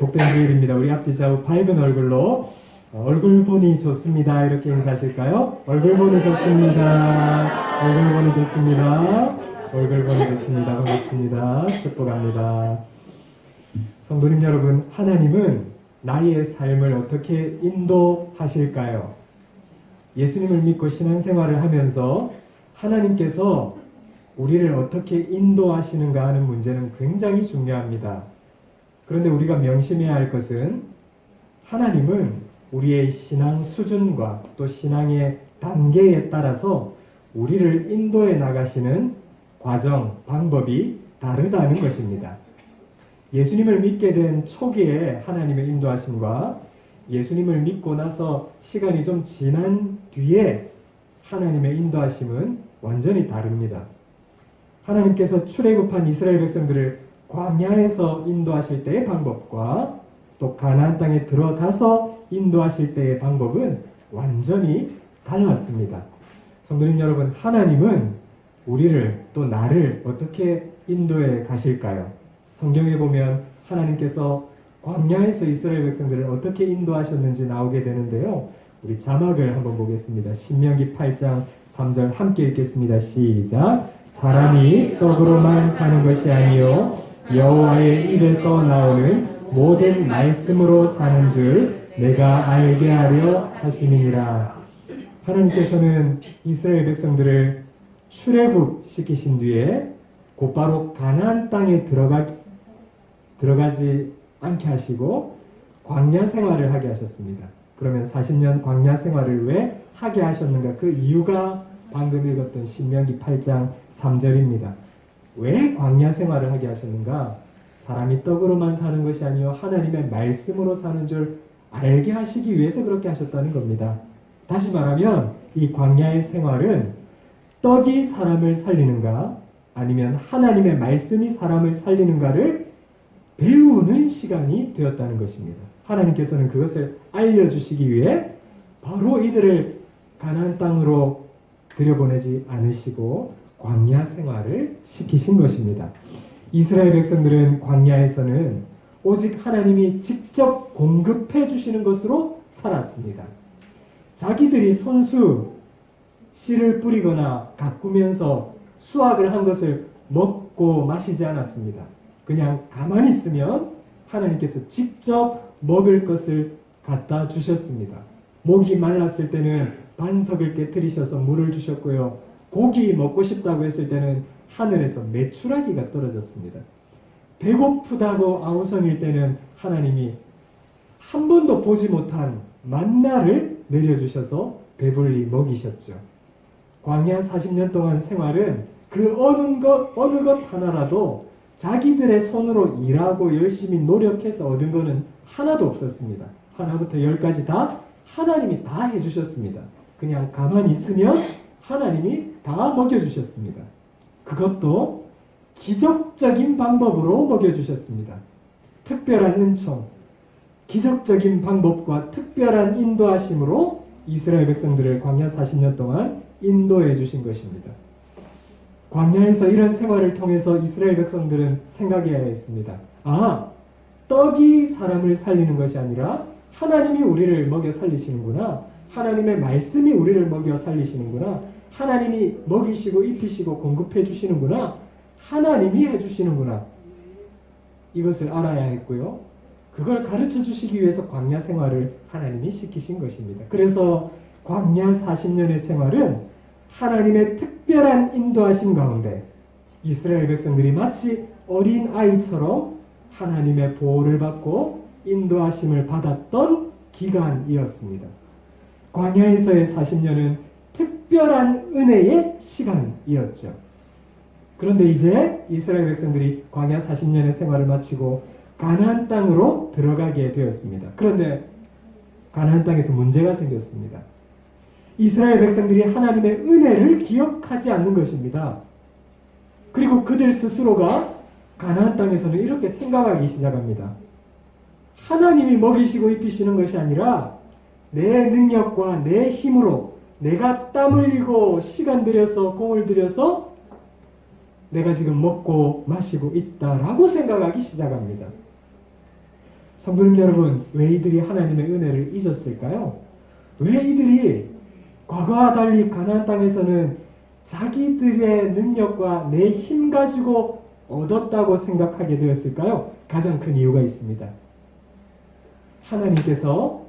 복된 주일입니다. 우리 앞뒤 좌우 밝은 얼굴로 어, 얼굴 보니 좋습니다. 이렇게 인사하실까요? 얼굴 보니 좋습니다. 얼굴 보니 좋습니다. 얼굴 보니 좋습니다. 반갑습니다. 축복합니다. 성도님 여러분, 하나님은 나의 삶을 어떻게 인도하실까요? 예수님을 믿고 신앙생활을 하면서 하나님께서 우리를 어떻게 인도하시는가 하는 문제는 굉장히 중요합니다. 그런데 우리가 명심해야 할 것은 하나님은 우리의 신앙 수준과 또 신앙의 단계에 따라서 우리를 인도해 나가시는 과정, 방법이 다르다는 것입니다. 예수님을 믿게 된 초기에 하나님의 인도하심과 예수님을 믿고 나서 시간이 좀 지난 뒤에 하나님의 인도하심은 완전히 다릅니다. 하나님께서 출애굽한 이스라엘 백성들을 광야에서 인도하실 때의 방법과 또 가나안 땅에 들어가서 인도하실 때의 방법은 완전히 달랐습니다. 성도님 여러분, 하나님은 우리를 또 나를 어떻게 인도해 가실까요? 성경에 보면 하나님께서 광야에서 이스라엘 백성들을 어떻게 인도하셨는지 나오게 되는데요. 우리 자막을 한번 보겠습니다. 신명기 8장 3절 함께 읽겠습니다. 시작. 사람이 떡으로만 사는 것이 아니요 여호와의 입에서 나오는 모든 말씀으로 사는 줄 내가 알게 하려 하심이니라. 하나님께서는 이스라엘 백성들을 출애굽 시키신 뒤에 곧바로 가나안 땅에 들어가 들어가지 않게 하시고 광야 생활을 하게 하셨습니다. 그러면 40년 광야 생활을 왜 하게 하셨는가? 그 이유가 방금 읽었던 신명기 8장 3절입니다. 왜 광야 생활을 하게 하셨는가? 사람이 떡으로만 사는 것이 아니요 하나님의 말씀으로 사는 줄 알게 하시기 위해서 그렇게 하셨다는 겁니다. 다시 말하면 이 광야의 생활은 떡이 사람을 살리는가 아니면 하나님의 말씀이 사람을 살리는가를 배우는 시간이 되었다는 것입니다. 하나님께서는 그것을 알려주시기 위해 바로 이들을 가나안 땅으로 들여보내지 않으시고 광야 생활을 시키신 것입니다. 이스라엘 백성들은 광야에서는 오직 하나님이 직접 공급해 주시는 것으로 살았습니다. 자기들이 손수 씨를 뿌리거나 가꾸면서 수확을 한 것을 먹고 마시지 않았습니다. 그냥 가만히 있으면 하나님께서 직접 먹을 것을 갖다 주셨습니다. 목이 말랐을 때는 반석을 깨뜨리셔서 물을 주셨고요. 고기 먹고 싶다고 했을 때는 하늘에서 메추라기가 떨어졌습니다. 배고프다고 아우성일 때는 하나님이 한 번도 보지 못한 만나를 내려주셔서 배불리 먹이셨죠. 광야 40년 동안 생활은 그 어느 것, 어느 것 하나라도 자기들의 손으로 일하고 열심히 노력해서 얻은 것은 하나도 없었습니다. 하나부터 열까지 다 하나님이 다 해주셨습니다. 그냥 가만히 있으면 하나님이 다 먹여주셨습니다. 그것도 기적적인 방법으로 먹여주셨습니다. 특별한 은총, 기적적인 방법과 특별한 인도하심으로 이스라엘 백성들을 광야 40년 동안 인도해 주신 것입니다. 광야에서 이런 생활을 통해서 이스라엘 백성들은 생각해야 했습니다. 아, 떡이 사람을 살리는 것이 아니라 하나님이 우리를 먹여 살리시는구나. 하나님의 말씀이 우리를 먹여 살리시는구나. 하나님이 먹이시고 입히시고 공급해 주시는구나. 하나님이 해 주시는구나. 이것을 알아야 했고요. 그걸 가르쳐 주시기 위해서 광야 생활을 하나님이 시키신 것입니다. 그래서 광야 40년의 생활은 하나님의 특별한 인도하심 가운데 이스라엘 백성들이 마치 어린 아이처럼 하나님의 보호를 받고 인도하심을 받았던 기간이었습니다. 광야에서의 40년은 특별한 은혜의 시간이었죠. 그런데 이제 이스라엘 백성들이 광야 40년의 생활을 마치고 가나안 땅으로 들어가게 되었습니다. 그런데 가나안 땅에서 문제가 생겼습니다. 이스라엘 백성들이 하나님의 은혜를 기억하지 않는 것입니다. 그리고 그들 스스로가 가나안 땅에서는 이렇게 생각하기 시작합니다. 하나님이 먹이시고 입히시는 것이 아니라 내 능력과 내 힘으로 내가 땀 흘리고 시간 들여서 공을 들여서 내가 지금 먹고 마시고 있다라고 생각하기 시작합니다. 성도님 여러분, 왜 이들이 하나님의 은혜를 잊었을까요? 왜 이들이 과거와 달리 가나안 땅에서는 자기들의 능력과 내 힘 가지고 얻었다고 생각하게 되었을까요? 가장 큰 이유가 있습니다. 하나님께서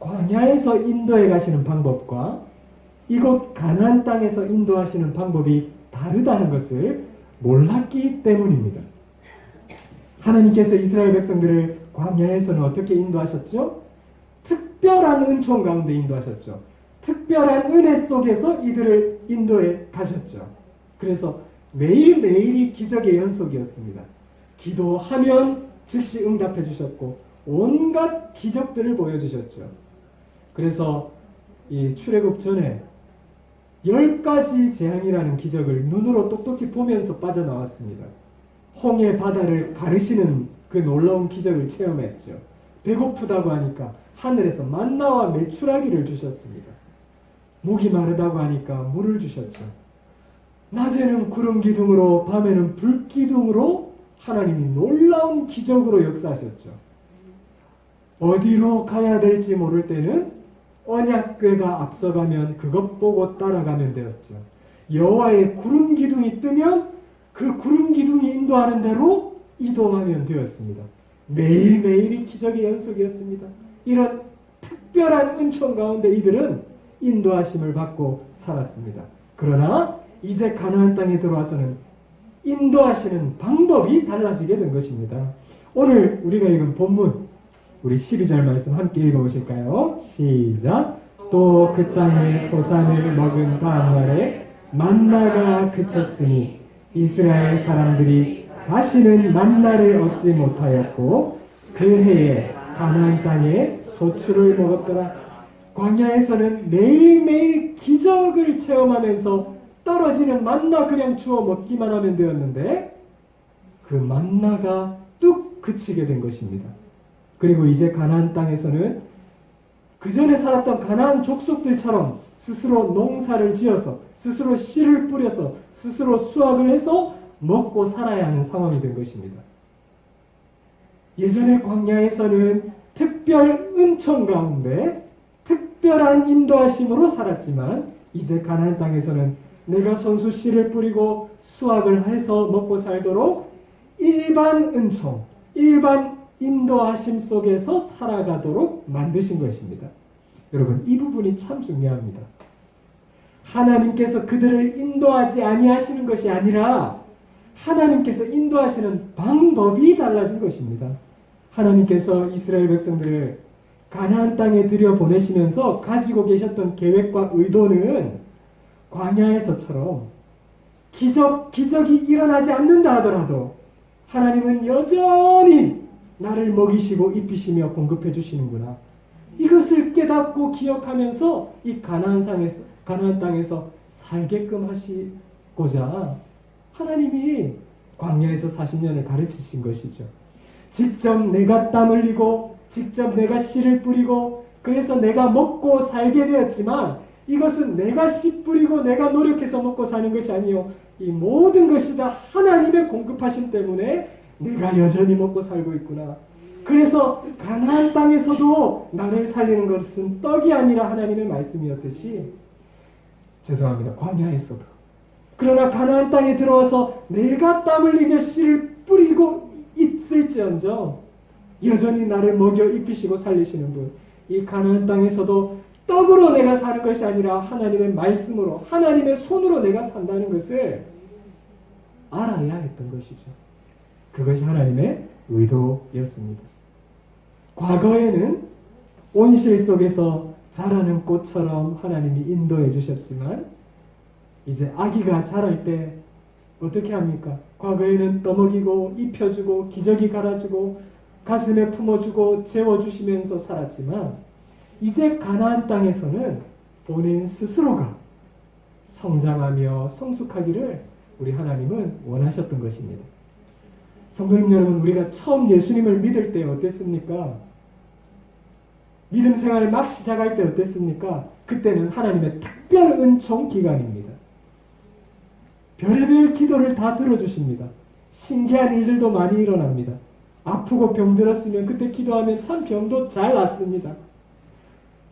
광야에서 인도해 가시는 방법과 이곳 가나안 땅에서 인도하시는 방법이 다르다는 것을 몰랐기 때문입니다. 하나님께서 이스라엘 백성들을 광야에서는 어떻게 인도하셨죠? 특별한 은총 가운데 인도하셨죠. 특별한 은혜 속에서 이들을 인도해 가셨죠. 그래서 매일매일이 기적의 연속이었습니다. 기도하면 즉시 응답해 주셨고 온갖 기적들을 보여주셨죠. 그래서 이 출애굽 전에 열 가지 재앙이라는 기적을 눈으로 똑똑히 보면서 빠져나왔습니다. 홍해 바다를 가르시는 그 놀라운 기적을 체험했죠. 배고프다고 하니까 하늘에서 만나와 메추라기를 주셨습니다. 목이 마르다고 하니까 물을 주셨죠. 낮에는 구름 기둥으로 밤에는 불 기둥으로 하나님이 놀라운 기적으로 역사하셨죠. 어디로 가야 될지 모를 때는 언약궤가 앞서가면 그것 보고 따라가면 되었죠. 여호와의 구름 기둥이 뜨면 그 구름 기둥이 인도하는 대로 이동하면 되었습니다. 매일매일이 기적의 연속이었습니다. 이런 특별한 은총 가운데 이들은 인도하심을 받고 살았습니다. 그러나 이제 가나안 땅에 들어와서는 인도하시는 방법이 달라지게 된 것입니다. 오늘 우리가 읽은 본문 우리 12절 말씀 함께 읽어보실까요? 시작. 또 그 땅에 소산을 먹은 다음 날에 만나가 그쳤으니 이스라엘 사람들이 다시는 만나를 얻지 못하였고 그 해에 가나안 땅에 소출을 먹었더라. 광야에서는 매일매일 기적을 체험하면서 떨어지는 만나 그냥 주워 먹기만 하면 되었는데 그 만나가 뚝 그치게 된 것입니다. 그리고 이제 가나안 땅에서는 그 전에 살았던 가나안 족속들처럼 스스로 농사를 지어서 스스로 씨를 뿌려서 스스로 수확을 해서 먹고 살아야 하는 상황이 된 것입니다. 예전의 광야에서는 특별 은총 가운데 특별한 인도하심으로 살았지만 이제 가나안 땅에서는 내가 손수 씨를 뿌리고 수확을 해서 먹고 살도록 일반 은총, 일반 인도하심 속에서 살아가도록 만드신 것입니다. 여러분, 이 부분이 참 중요합니다. 하나님께서 그들을 인도하지 아니하시는 것이 아니라 하나님께서 인도하시는 방법이 달라진 것입니다. 하나님께서 이스라엘 백성들을 가나안 땅에 들여 보내시면서 가지고 계셨던 계획과 의도는 광야에서처럼 기적 기적이 일어나지 않는다 하더라도 하나님은 여전히 나를 먹이시고 입히시며 공급해 주시는구나. 이것을 깨닫고 기억하면서 이 가나안 상에서 가나안 땅에서 살게끔 하시고자 하나님이 광야에서 40년을 가르치신 것이죠. 직접 내가 땀 흘리고 직접 내가 씨를 뿌리고 그래서 내가 먹고 살게 되었지만 이것은 내가 씨 뿌리고 내가 노력해서 먹고 사는 것이 아니요 이 모든 것이 다 하나님의 공급하심 때문에 내가 여전히 먹고 살고 있구나. 그래서 가나안 땅에서도 나를 살리는 것은 떡이 아니라 하나님의 말씀이었듯이 죄송합니다. 광야에서도 그러나 가나안 땅에 들어와서 내가 땀 흘리며 씨를 뿌리고 있을지언정 여전히 나를 먹여 입히시고 살리시는 분. 이 가나안 땅에서도 떡으로 내가 사는 것이 아니라 하나님의 말씀으로 하나님의 손으로 내가 산다는 것을 알아야 했던 것이죠. 그것이 하나님의 의도였습니다. 과거에는 온실 속에서 자라는 꽃처럼 하나님이 인도해 주셨지만 이제 아기가 자랄 때 어떻게 합니까? 과거에는 떠먹이고 입혀주고 기저귀 갈아주고 가슴에 품어주고 재워주시면서 살았지만 이제 가나안 땅에서는 본인 스스로가 성장하며 성숙하기를 우리 하나님은 원하셨던 것입니다. 성도님 여러분, 우리가 처음 예수님을 믿을 때 어땠습니까? 믿음 생활 막 시작할 때 어땠습니까? 그때는 하나님의 특별 은총 기간입니다. 별의별 기도를 다 들어주십니다. 신기한 일들도 많이 일어납니다. 아프고 병들었으면 그때 기도하면 참 병도 잘 낫습니다.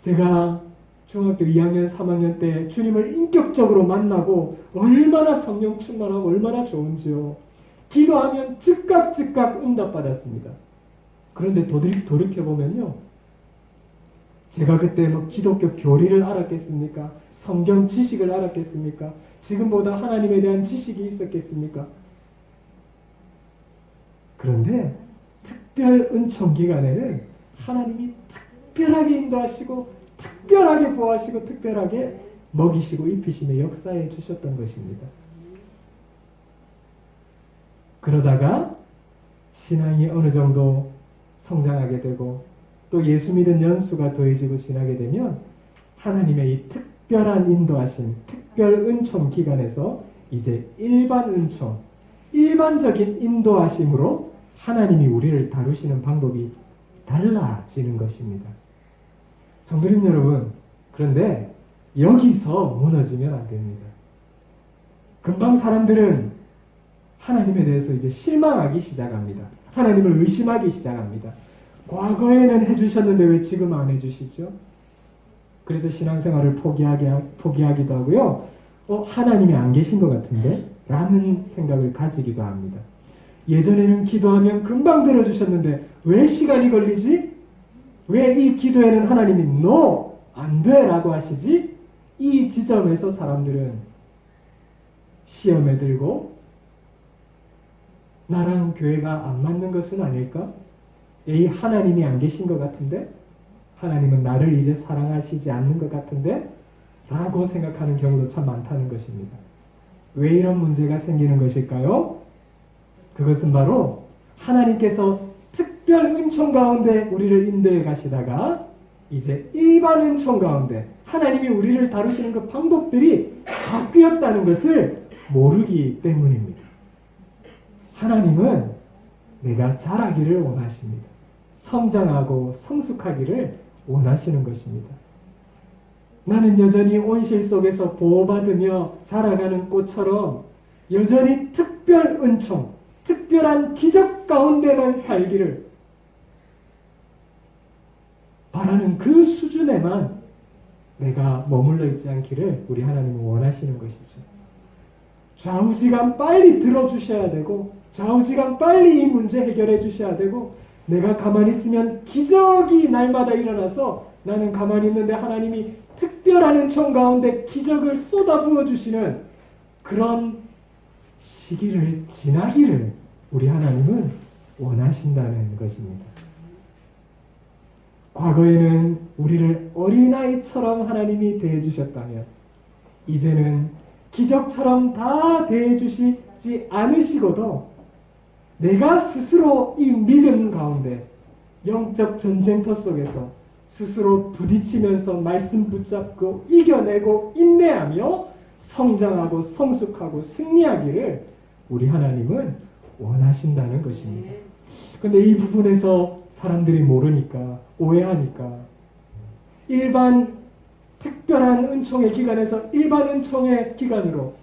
제가 중학교 2학년, 3학년 때 주님을 인격적으로 만나고 얼마나 성령 충만하고 얼마나 좋은지요. 기도하면 즉각 즉각 응답받았습니다. 그런데 도들, 돌이켜 보면요. 제가 그때 뭐 기독교 교리를 알았겠습니까? 성경 지식을 알았겠습니까? 지금보다 하나님에 대한 지식이 있었겠습니까? 그런데 특별 은총 기간에는 하나님이 특별하게 인도하시고 특별하게 보호하시고 특별하게 먹이시고 입히시며 역사해 주셨던 것입니다. 그러다가 신앙이 어느 정도 성장하게 되고 또 예수 믿은 연수가 더해지고 지나게 되면 하나님의 이 특별한 인도하심, 특별 은총 기간에서 이제 일반 은총, 일반적인 인도하심으로 하나님이 우리를 다루시는 방법이 달라지는 것입니다. 성도님 여러분, 그런데 여기서 무너지면 안 됩니다. 금방 사람들은 하나님에 대해서 이제 실망하기 시작합니다. 하나님을 의심하기 시작합니다. 과거에는 해주셨는데 왜 지금 안 해주시죠? 그래서 신앙생활을 포기하게, 포기하기도 하고요. 어, 하나님이 안 계신 것 같은데? 라는 생각을 가지기도 합니다. 예전에는 기도하면 금방 들어주셨는데 왜 시간이 걸리지? 왜 이 기도에는 하나님이 no, 안 돼! 라고 하시지? 이 지점에서 사람들은 시험에 들고 나랑 교회가 안 맞는 것은 아닐까? 이 하나님이 안 계신 것 같은데? 하나님은 나를 이제 사랑하시지 않는 것 같은데? 라고 생각하는 경우도 참 많다는 것입니다. 왜 이런 문제가 생기는 것일까요? 그것은 바로 하나님께서 특별 은총 가운데 우리를 인도해 가시다가 이제 일반 은총 가운데 하나님이 우리를 다루시는 그 방법들이 바뀌었다는 것을 모르기 때문입니다. 하나님은 내가 자라기를 원하십니다. 성장하고 성숙하기를 원하시는 것입니다. 나는 여전히 온실 속에서 보호받으며 자라가는 꽃처럼 여전히 특별 은총, 특별한 기적 가운데만 살기를 바라는 그 수준에만 내가 머물러 있지 않기를 우리 하나님은 원하시는 것이죠. 좌우지간 빨리 들어주셔야 되고, 좌우지간 빨리 이 문제 해결해 주셔야 되고, 내가 가만히 있으면 기적이 날마다 일어나서 나는 가만히 있는데 하나님이 특별한 은총 가운데 기적을 쏟아 부어 주시는 그런 시기를 지나기를 우리 하나님은 원하신다는 것입니다. 과거에는 우리를 어린아이처럼 하나님이 대해주셨다면, 이제는 기적처럼 다 대해주시지 않으시고도 내가 스스로 이 믿음 가운데 영적 전쟁터 속에서 스스로 부딪히면서 말씀 붙잡고 이겨내고 인내하며 성장하고 성숙하고 승리하기를 우리 하나님은 원하신다는 것입니다. 근데 이 부분에서 사람들이 모르니까 오해하니까 일반 특별한 은총의 기간에서 일반 은총의 기간으로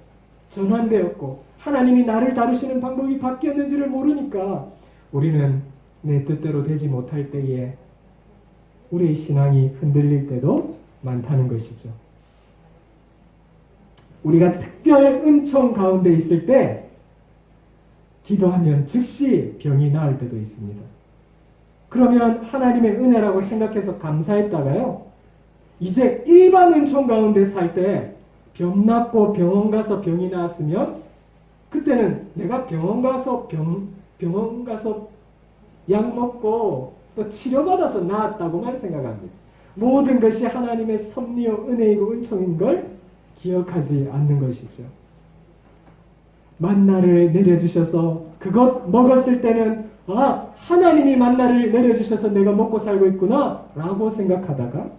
전환되었고 하나님이 나를 다루시는 방법이 바뀌었는지를 모르니까 우리는 내 뜻대로 되지 못할 때에 우리의 신앙이 흔들릴 때도 많다는 것이죠. 우리가 특별 은총 가운데 있을 때 기도하면 즉시 병이 나을 때도 있습니다. 그러면 하나님의 은혜라고 생각해서 감사했다가요. 이제 일반 은총 가운데 살 때병 낫고 병원 가서 병이 나았으면 그때는 내가 병원 가서 병, 병원 가서 약 먹고 또 치료받아서 나았다고만 생각합니다. 모든 것이 하나님의 섭리요 은혜이고 은총인 걸 기억하지 않는 것이죠. 만나를 내려주셔서 그것 먹었을 때는 아 하나님이 만나를 내려주셔서 내가 먹고 살고 있구나 라고 생각하다가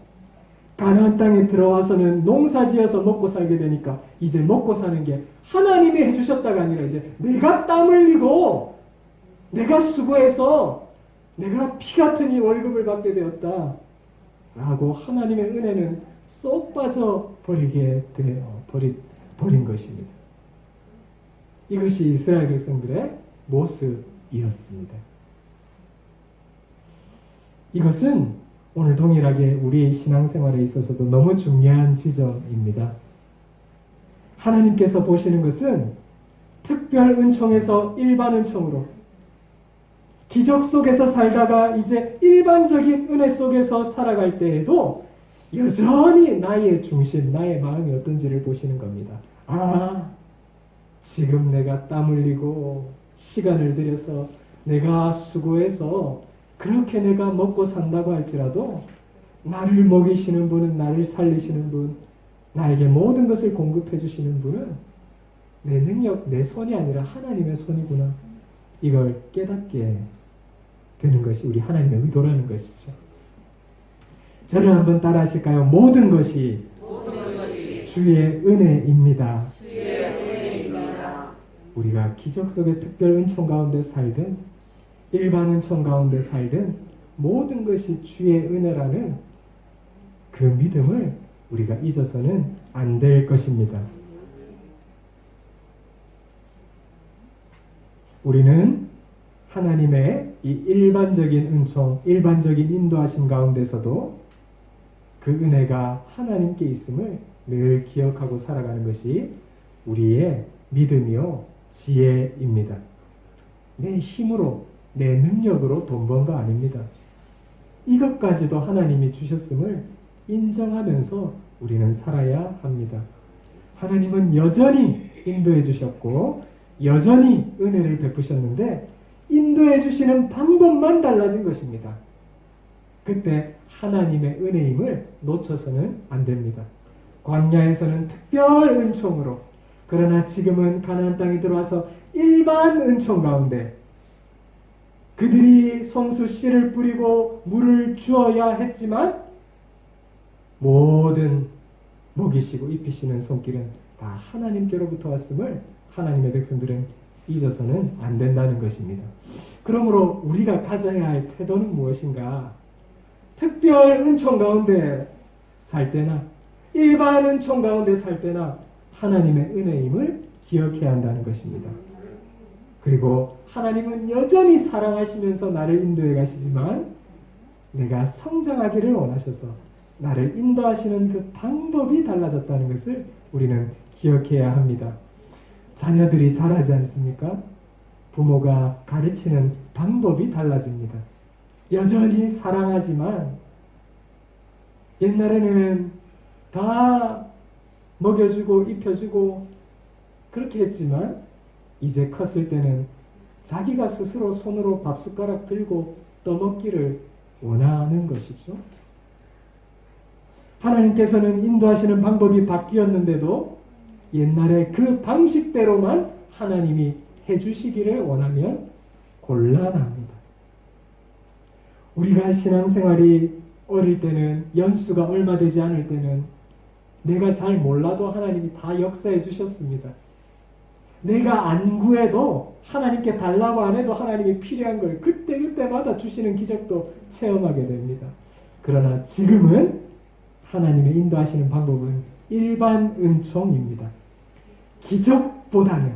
가나안 땅에 들어와서는 농사지어서 먹고 살게 되니까 이제 먹고 사는 게 하나님이 해주셨다가 아니라 이제 내가 땀 흘리고 내가 수고해서 내가 피 같은 이 월급을 받게 되었다 라고 하나님의 은혜는 쏙 빠져 버리게 되어 버리, 버린 것입니다. 이것이 이스라엘 백성들의 모습이었습니다. 이것은 오늘 동일하게 우리 신앙생활에 있어서도 너무 중요한 지점입니다. 하나님께서 보시는 것은 특별 은총에서 일반 은총으로 기적 속에서 살다가 이제 일반적인 은혜 속에서 살아갈 때에도 여전히 나의 중심, 나의 마음이 어떤지를 보시는 겁니다. 아, 지금 내가 땀 흘리고 시간을 들여서 내가 수고해서 그렇게 내가 먹고 산다고 할지라도 나를 먹이시는 분은 나를 살리시는 분, 나에게 모든 것을 공급해 주시는 분은 내 능력, 내 손이 아니라 하나님의 손이구나. 이걸 깨닫게 되는 것이 우리 하나님의 의도라는 것이죠. 저를 한번 따라 하실까요? 모든 것이 주의 은혜입니다. 우리가 기적 속의 특별 은총 가운데 살든 일반 은총 가운데 살든 모든 것이 주의 은혜라는 그 믿음을 우리가 잊어서는 안 될 것입니다. 우리는 하나님의 이 일반적인 은총, 일반적인 인도하심 가운데서도 그 은혜가 하나님께 있음을 늘 기억하고 살아가는 것이 우리의 믿음이요 지혜입니다. 내 힘으로, 내 능력으로 돈 번 거 아닙니다. 이것까지도 하나님이 주셨음을 인정하면서 우리는 살아야 합니다. 하나님은 여전히 인도해 주셨고, 여전히 은혜를 베푸셨는데, 인도해 주시는 방법만 달라진 것입니다. 그때 하나님의 은혜임을 놓쳐서는 안 됩니다. 광야에서는 특별 은총으로, 그러나 지금은 가나안 땅에 들어와서 일반 은총 가운데 그들이 손수 씨를 뿌리고 물을 주어야 했지만 모든 먹이시고 입히시는 손길은 다 하나님께로부터 왔음을 하나님의 백성들은 잊어서는 안 된다는 것입니다. 그러므로 우리가 가져야 할 태도는 무엇인가? 특별 은총 가운데 살 때나 일반 은총 가운데 살 때나 하나님의 은혜임을 기억해야 한다는 것입니다. 그리고 하나님은 여전히 사랑하시면서 나를 인도해 가시지만 내가 성장하기를 원하셔서 나를 인도하시는 그 방법이 달라졌다는 것을 우리는 기억해야 합니다. 자녀들이 자라지 않습니까? 부모가 가르치는 방법이 달라집니다. 여전히 사랑하지만 옛날에는 다 먹여주고 입혀주고 그렇게 했지만 이제 컸을 때는 자기가 스스로 손으로 밥 숟가락 들고 떠먹기를 원하는 것이죠. 하나님께서는 인도하시는 방법이 바뀌었는데도 옛날에 그 방식대로만 하나님이 해주시기를 원하면 곤란합니다. 우리가 신앙생활이 어릴 때는 연수가 얼마 되지 않을 때는 내가 잘 몰라도 하나님이 다 역사해 주셨습니다. 내가 안 구해도 하나님께 달라고 안 해도 하나님이 필요한 걸 그때그때마다 주시는 기적도 체험하게 됩니다. 그러나 지금은 하나님의 인도하시는 방법은 일반 은총입니다. 기적보다는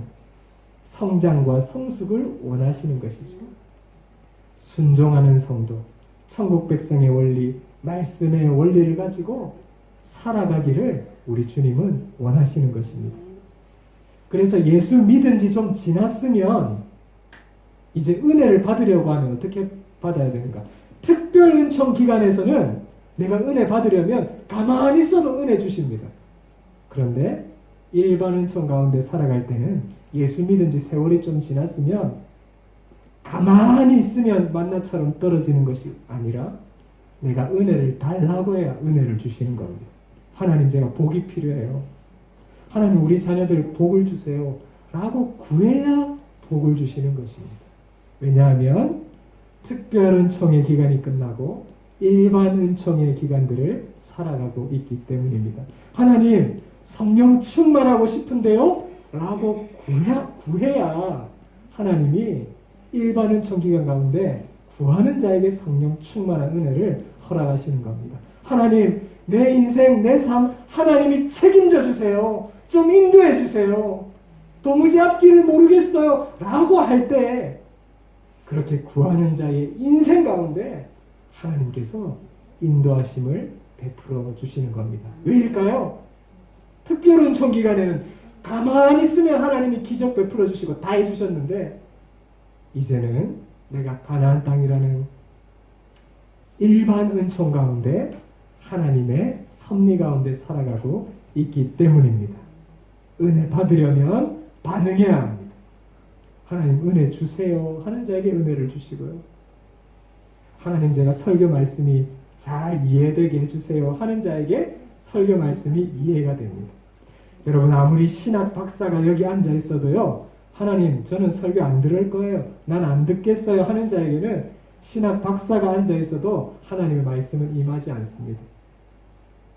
성장과 성숙을 원하시는 것이죠. 순종하는 성도, 천국 백성의 원리, 말씀의 원리를 가지고 살아가기를 우리 주님은 원하시는 것입니다. 그래서 예수 믿은 지 좀 지났으면 이제 은혜를 받으려고 하면 어떻게 받아야 되는가? 특별 은총 기간에서는 내가 은혜 받으려면 가만히 있어도 은혜 주십니다. 그런데 일반 은총 가운데 살아갈 때는 예수 믿은 지 세월이 좀 지났으면 가만히 있으면 만나처럼 떨어지는 것이 아니라 내가 은혜를 달라고 해야 은혜를 주시는 겁니다. 하나님 제가 복이 필요해요. 하나님 우리 자녀들 복을 주세요. 라고 구해야 복을 주시는 것입니다. 왜냐하면 특별 은총의 기간이 끝나고 일반 은총의 기간들을 살아가고 있기 때문입니다. 하나님 성령 충만하고 싶은데요? 라고 구해야, 구해야 하나님이 일반 은총 기간 가운데 구하는 자에게 성령 충만한 은혜를 허락하시는 겁니다. 하나님, 내 인생, 내 삶, 하나님이 책임져 주세요. 좀 인도해 주세요. 도무지 앞길을 모르겠어요. 라고 할 때, 그렇게 구하는 자의 인생 가운데 하나님께서 인도하심을 베풀어 주시는 겁니다. 왜일까요? 특별 은총 기간에는 가만히 있으면 하나님이 기적 베풀어 주시고 다 해주셨는데 이제는 내가 가나안 땅이라는 일반 은총 가운데 하나님의 섭리 가운데 살아가고 있기 때문입니다. 은혜 받으려면 반응해야 합니다. 하나님 은혜 주세요 하는 자에게 은혜를 주시고요. 하나님 제가 설교 말씀이 잘 이해되게 해주세요 하는 자에게 설교 말씀이 이해가 됩니다. 여러분 아무리 신학 박사가 여기 앉아 있어도요. 하나님 저는 설교 안 들을 거예요. 난 안 듣겠어요 하는 자에게는 신학 박사가 앉아 있어도 하나님의 말씀은 임하지 않습니다.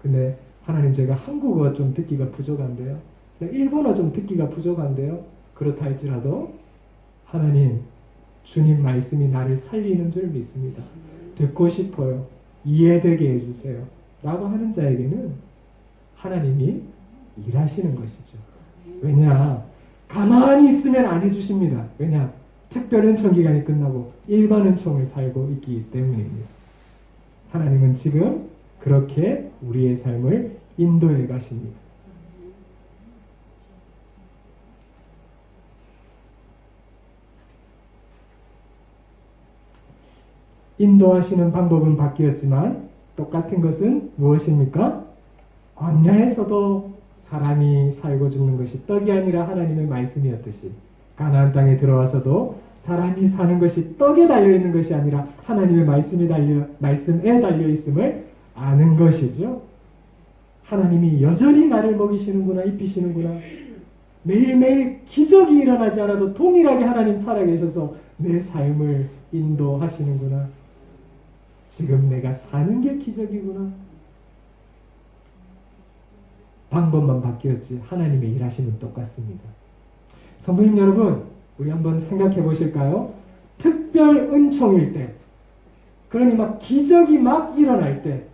근데 하나님 제가 한국어 좀 듣기가 부족한데요. 일본어 좀 듣기가 부족한데요. 그렇다 할지라도 하나님 주님 말씀이 나를 살리는 줄 믿습니다. 듣고 싶어요. 이해되게 해주세요. 라고 하는 자에게는 하나님이 일하시는 것이죠. 왜냐? 가만히 있으면 안 해주십니다. 왜냐? 특별 은총 기간이 끝나고 일반 은총을 살고 있기 때문입니다. 하나님은 지금 그렇게 우리의 삶을 인도해 가십니다. 인도하시는 방법은 바뀌었지만 똑같은 것은 무엇입니까? 광야에서도 사람이 살고 죽는 것이 떡이 아니라 하나님의 말씀이었듯이 가나안 땅에 들어와서도 사람이 사는 것이 떡에 달려 있는 것이 아니라 하나님의 말씀이 달려 말씀에 달려 있음을 아는 것이죠. 하나님이 여전히 나를 먹이시는구나 입히시는구나 매일매일 기적이 일어나지 않아도 동일하게 하나님 살아계셔서 내 삶을 인도하시는구나. 지금 내가 사는 게 기적이구나. 방법만 바뀌었지 하나님의 일하심은 똑같습니다. 성도님 여러분, 우리 한번 생각해 보실까요? 특별 은총일 때, 그러니 막 기적이 막 일어날 때,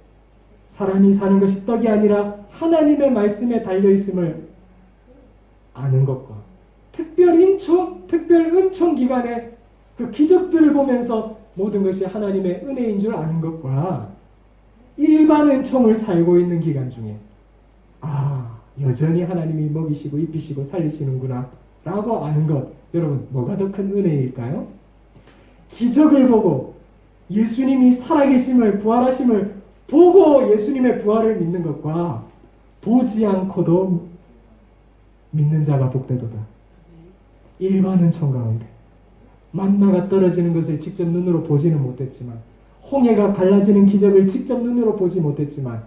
사람이 사는 것이 떡이 아니라 하나님의 말씀에 달려 있음을 아는 것과 특별 은총, 특별 은총 기간에 그 기적들을 보면서 모든 것이 하나님의 은혜인 줄 아는 것과 일반 은총을 살고 있는 기간 중에 아 여전히 하나님이 먹이시고 입히시고 살리시는구나 라고 아는 것 여러분 뭐가 더 큰 은혜일까요? 기적을 보고 예수님이 살아계심을 부활하심을 보고 예수님의 부활을 믿는 것과 보지 않고도 믿는 자가 복되도다. 일반 은총 가운데 만나가 떨어지는 것을 직접 눈으로 보지는 못했지만 홍해가 갈라지는 기적을 직접 눈으로 보지 못했지만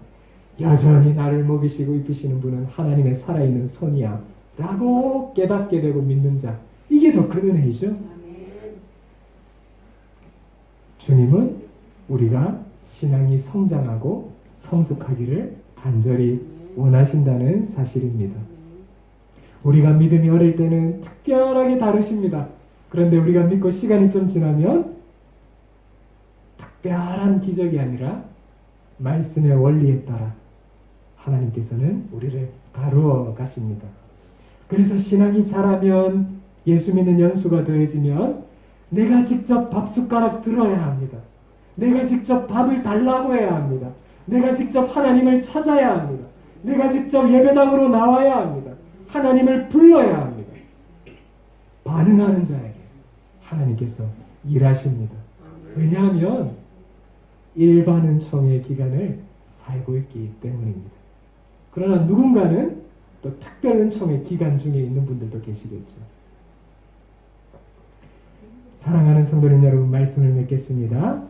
여전히 나를 먹이시고 입히시는 분은 하나님의 살아있는 손이야 라고 깨닫게 되고 믿는 자. 이게 더 큰 은혜이죠. 주님은 우리가 신앙이 성장하고 성숙하기를 간절히 원하신다는 사실입니다. 우리가 믿음이 어릴 때는 특별하게 다르십니다 그런데 우리가 믿고 시간이 좀 지나면 특별한 기적이 아니라 말씀의 원리에 따라 하나님께서는 우리를 가루어 가십니다. 그래서 신앙이 자라면 예수 믿는 연수가 더해지면 내가 직접 밥 숟가락 들어야 합니다. 내가 직접 밥을 달라고 해야 합니다. 내가 직접 하나님을 찾아야 합니다. 내가 직접 예배당으로 나와야 합니다. 하나님을 불러야 합니다. 반응하는 자에게 하나님께서 일하십니다. 왜냐하면 일반 은총의 기간을 살고 있기 때문입니다. 그러나 누군가는 또 특별 은총의 기간 중에 있는 분들도 계시겠죠. 사랑하는 성도님 여러분 말씀을 맺겠습니다.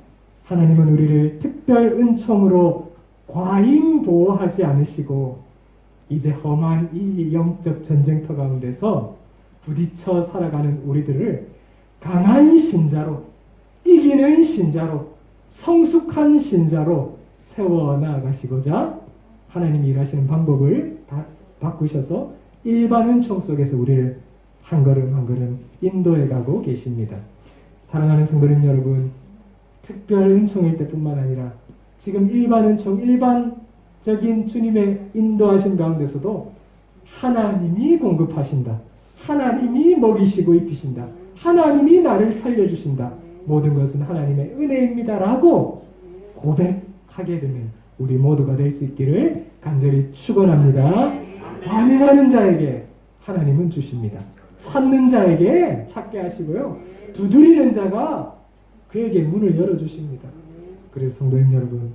하나님은 우리를 특별 은총으로 과잉 보호하지 않으시고 이제 험한 이 영적 전쟁터 가운데서 부딪혀 살아가는 우리들을 강한 신자로 이기는 신자로 성숙한 신자로 세워 나가시고자 하나님이 일하시는 방법을 바, 바꾸셔서 일반 은총 속에서 우리를 한 걸음 한 걸음 인도해 가고 계십니다. 사랑하는 성도님 여러분, 특별 은총일 때뿐만 아니라 지금 일반 은총, 일반적인 주님의 인도하심 가운데서도 하나님이 공급하신다. 하나님이 먹이시고 입히신다. 하나님이 나를 살려주신다. 모든 것은 하나님의 은혜입니다. 라고 고백하게 되는 우리 모두가 될 수 있기를 간절히 축원합니다. 반응하는 자에게 하나님은 주십니다. 찾는 자에게 찾게 하시고요. 두드리는 자가 그에게 문을 열어 주십니다. 그래서 성도님 여러분,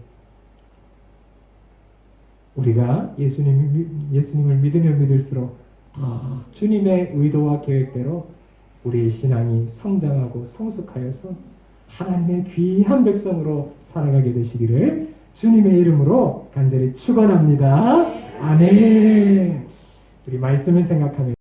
우리가 예수님, 예수님을 믿으면 믿을수록 더 주님의 의도와 계획대로 우리의 신앙이 성장하고 성숙하여서 하나님의 귀한 백성으로 살아가게 되시기를 주님의 이름으로 간절히 축원합니다. 아멘. 우리 말씀을 생각하며